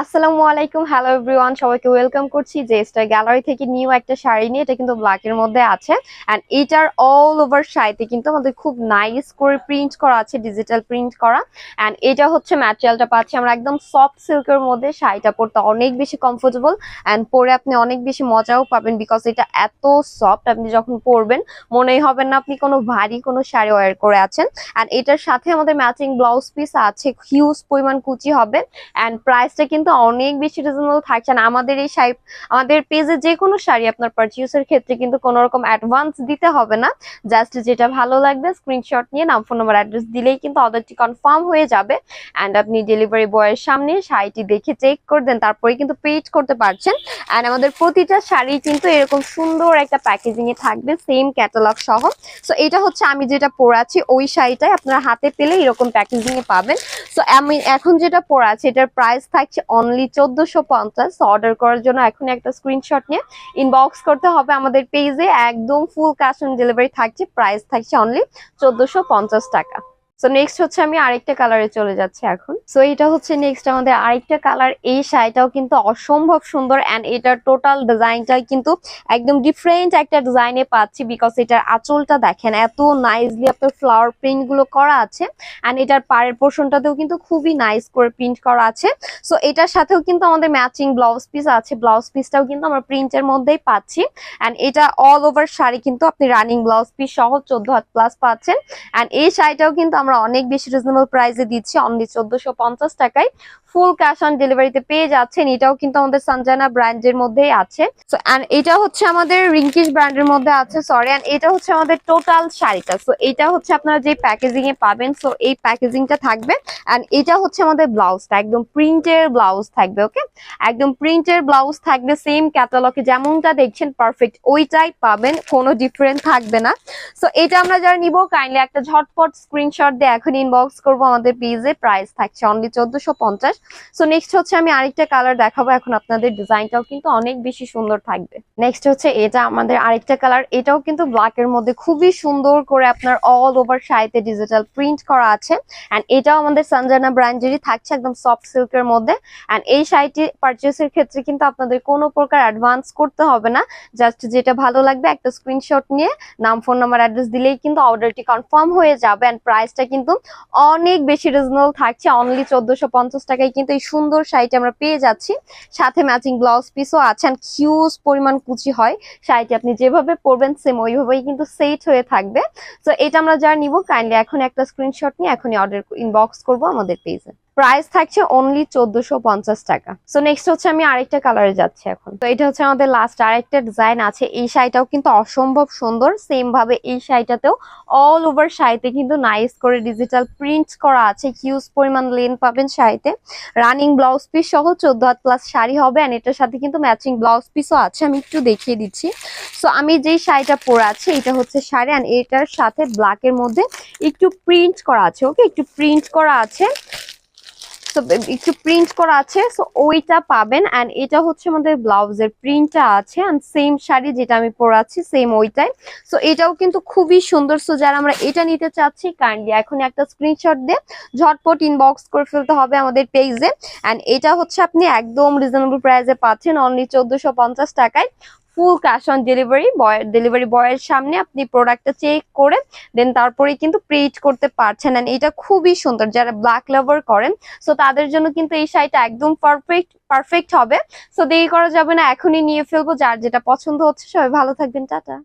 আসসালামু আলাইকুম hello everyone সবাইকে ওয়েলকাম করছি যে স্টার গ্যালারি থেকে নিউ একটা শাড়ি নিয়ে, এটা কিন্তু ব্ল্যাকের মধ্যে আছে অ্যান্ড এটার অল ওভার শাড়িতে কিন্তু আমাদের খুব নাইস করে প্রিন্ট করা আছে ডিজিটাল প্রিন্ট করা অ্যান্ড এটা হচ্ছে ম্যাটেরিয়ালটা পাচ্ছি আমরা একদম সফট সিল্কের মধ্যে, শাড়িটা পরতে অনেক বেশি কমফোর্টেবল অ্যান্ড পরে আপনি অনেক বেশি মজাও পাবেন বিকজ এটা এত সফট আপনি যখন পরবেন, মনেই হবে না আপনি কোনো ভারী কোনো শাড়ি ওয়ার করে আছেন অ্যান্ড এটার সাথে আমাদের ম্যাচিং ব্লাউজ পিস আছে হিউজ পরিমাণ কুচি হবে অ্যান্ড প্রাইসটা কিন্তু অনেক বেশি রিজনেবল থাকছে না। আমাদের এই শাড়ি আমাদের পেজে যে কোনো শাড়ি আপনার পারচেজের ক্ষেত্রে কিন্তু কোনো রকম অ্যাডভান্স দিতে হবে না। জাস্ট যেটা ভালো লাগবে স্ক্রিনশট নিয়ে নাম ফোন নাম্বার অ্যাড্রেস দিলেই কিন্তু অর্ডারটি কনফার্ম হয়ে যাবে। অ্যান্ড আপনি ডেলিভারি বয়ের সামনে শাড়িটি দেখে চেক করে দেন তারপরে কিন্তু পেজ করতে পারছেন। অ্যান্ড আমাদের প্রতিটা শাড়ি কিন্তু এরকম সুন্দর একটা প্যাকেজিং এ থাকবে সেম ক্যাটালগ সহ। সো এটা হচ্ছে আমি যেটা পরে আছি ওই শাড়িটাই আপনারা হাতে পেলে এরকম প্যাকেজিং এ পাবেন। সো আমি এখন যেটা পরে আছি এটার প্রাইস থাকছে অনলি চোদ্দশো পঞ্চাশ। অর্ডার করার জন্য এখন একটা স্ক্রিনশট নিয়ে ইনবক্স করতে হবে আমাদের পেজে একদম ফুল ক্যাশ অন ডেলিভারি থাকছে প্রাইস থাকছে অনলি চোদ্দশো টাকা। সো নেক্সট হচ্ছে আমি আরেকটা কালারে চলে যাচ্ছি এখন। সো এটা হচ্ছে নেক্সট আমাদের আরেকটা কালার এই শাড়িটাও কিন্তু অসম্ভব সুন্দর অ্যান্ড এটার টোটাল ডিজাইনটাই কিন্তু একদম ডিফারেন্ট একটা ডিজাইনে পাচ্ছি বিকজ এটার আঁচলটা দেখেন, এত নাইসলি আপনার ফ্লাওয়ার প্রিন্টগুলো করা আছে অ্যান্ড এটার পাড়ের পোর্শনটাতেও কিন্তু খুবই নাইস করে প্রিন্ট করা আছে। সো এটার সাথেও কিন্তু আমাদের ম্যাচিং ব্লাউজ পিস আছে ব্লাউজ পিসটাও কিন্তু আমরা প্রিন্টের মধ্যেই পাচ্ছি অ্যান্ড এটা অল ওভার শাড়ি কিন্তু আপনি রানিং ব্লাউজ পিস সহ চোদ্দ হাত প্লাস পাচ্ছেন অ্যান্ড এই শাড়িটাও কিন্তু আমরা অনেক বেশি রিজনেবল প্রাইসে দিচ্ছি অনলি চোদ্দশো পঞ্চাশ টাকায়। ফুল ক্যাশ অন ডেলিভারিতে পেয়ে যাচ্ছেন, এটাও কিন্তু আমাদের সঞ্জানা ব্র্যান্ডের মধ্যেই আছে। সো অ্যান্ড এটা হচ্ছে আমাদের রিঙ্কিশ ব্র্যান্ডের মধ্যে আছে সরি অ্যান্ড এটা হচ্ছে আমাদের টোটাল শাড়িটা। সো এটা হচ্ছে আপনারা যে প্যাকেজিং এ পাবেন সো এই প্যাকেজিংটা থাকবে। অ্যান্ড এটা হচ্ছে আমাদের ব্লাউজটা একদম প্রিন্টের ব্লাউজ থাকবে ওকে একদম প্রিন্টের ব্লাউজ থাকবে সেম ক্যাটালগে যেমনটা দেখছেন পারফেক্ট ওইটাই পাবেন, কোনো ডিফারেন্ট থাকবে না। সো এটা আমরা যারা নিব কাইন্ডলি একটা ঝটপট স্ক্রিনশট দিয়ে এখন ইনবক্স করব, আমাদের পেজে প্রাইস থাকছে অনলি চোদ্দশো পঞ্চাশ। সো নেক্সট হচ্ছে আমি আরেকটা কালার দেখাবো, এখন আপনাদের ডিজাইনটাও কিন্তু অনেক বেশি সুন্দর থাকবে। নেক্সট হচ্ছে এটা আমাদের আরেকটা কালার এটাও কিন্তু ব্ল্যাক এর মধ্যে খুবই সুন্দর করে আপনার অল ওভার শাড়িতে ডিজিটাল প্রিন্ট করা আছে। অ্যান্ড এটাও আমাদের সঞ্জানা ব্র্যান্ডেরই থাকছে একদম সফট সিল্কের মধ্যে। অ্যান্ড এই শাড়িটি পারচেসের ক্ষেত্রে কিন্তু আপনাদের কোনো প্রকার অ্যাডভান্স করতে হবে না। জাস্ট যেটা ভালো লাগবে একটা স্ক্রিনশট নিয়ে, নাম ফোন নাম্বার অ্যাড্রেস দিলেই কিন্তু অর্ডারটি কনফার্ম হয়ে যাবে। অ্যান্ড প্রাইসটা কিন্তু অনেক বেশি রিজনেবল থাকছে। অনলি চোদ্দশো পঞ্চাশ টাকায় কিন্তু এই সুন্দর শাড়িটা আমরা পেয়ে যাচ্ছি। সাথে ম্যাচিং ব্লাউজ পিসও আছে অ্যান্ড হিউজ পরিমাণ কুচি হয়। শাড়িটা আপনি যেভাবে পরবেন সেম ওইভাবেই কিন্তু সেট হয়ে থাকবে। তো এটা আমরা যা নিব কাইন্ডলি এখন একটা স্ক্রিনশট নিয়ে এখনই অর্ডার ইনবক্স করব আমাদের পেজে প্রাইস থাকছে অনলি চোদ্দশো পঞ্চাশ টাকা। সো নেক্সট হচ্ছে আমি আরেকটা কালারে যাচ্ছি এখন। তো এটা হচ্ছে আমাদের লাস্ট আরেকটা ডিজাইন আছে। এই শাড়িটাও কিন্তু অসম্ভব সুন্দর। সেম ভাবে এই শাড়িটাতেও অল ওভার শাড়িতে কিন্তু নাইস করে ডিজিটাল প্রিন্ট করা আছে। হিউজ পরিমাণ লেন পাবেন শাড়িতে। রানিং ব্লাউজ পিস সহ চোদ্দ হাত প্লাস শাড়ি হবে অ্যান্ড এটার সাথে কিন্তু ম্যাচিং ব্লাউজ পিসও আছে। আমি একটু দেখিয়ে দিচ্ছি। সো আমি যেই শাড়িটা পরে আছি, এটা হচ্ছে শাড়ি অ্যান্ড এটার সাথে ব্ল্যাকের মধ্যে একটু প্রিন্ট করা আছে। ওকে একটু প্রিন্ট করা আছে। তো একটু প্রিন্ট করা আছে। সো ওইটা পাবেন অ্যান্ড এটা হচ্ছে আমাদের ব্লাউজের প্রিন্টটা আছে অ্যান্ড সেম শাড়ি যেটা আমি পরাচ্ছি সেম ওইটাই। সো এটাও কিন্তু খুবই সুন্দর। সো যারা আমরা এটা নিতে চাচ্ছি কাইন্ডলি এখন একটা স্ক্রিনশট দিয়ে ঝটপট ইনবক্স করে ফেলতে হবে আমাদের পেজে অ্যান্ড এটা হচ্ছে আপনি একদম রিজনেবল প্রাইসে পাচ্ছেন অনলি চোদ্দশো টাকায়। Full cash on delivery boy delivery বয়ের সামনে আপনি প্রোডাক্টটা চেক করে দেন তারপরে কিন্তু প্রিন্ট করতে পারছেন এটা খুবই সুন্দর, যারা ব্ল্যাক লাভার করেন সো তাদের জন্য কিন্তু এই শাড়িটা একদম পারফেক্ট পারফেক্ট হবে সো দেরি করা যাবে না, এখনই নিয়ে ফেলব, যার যেটা পছন্দ হচ্ছে সবাই ভালো থাকবেন, টাটা।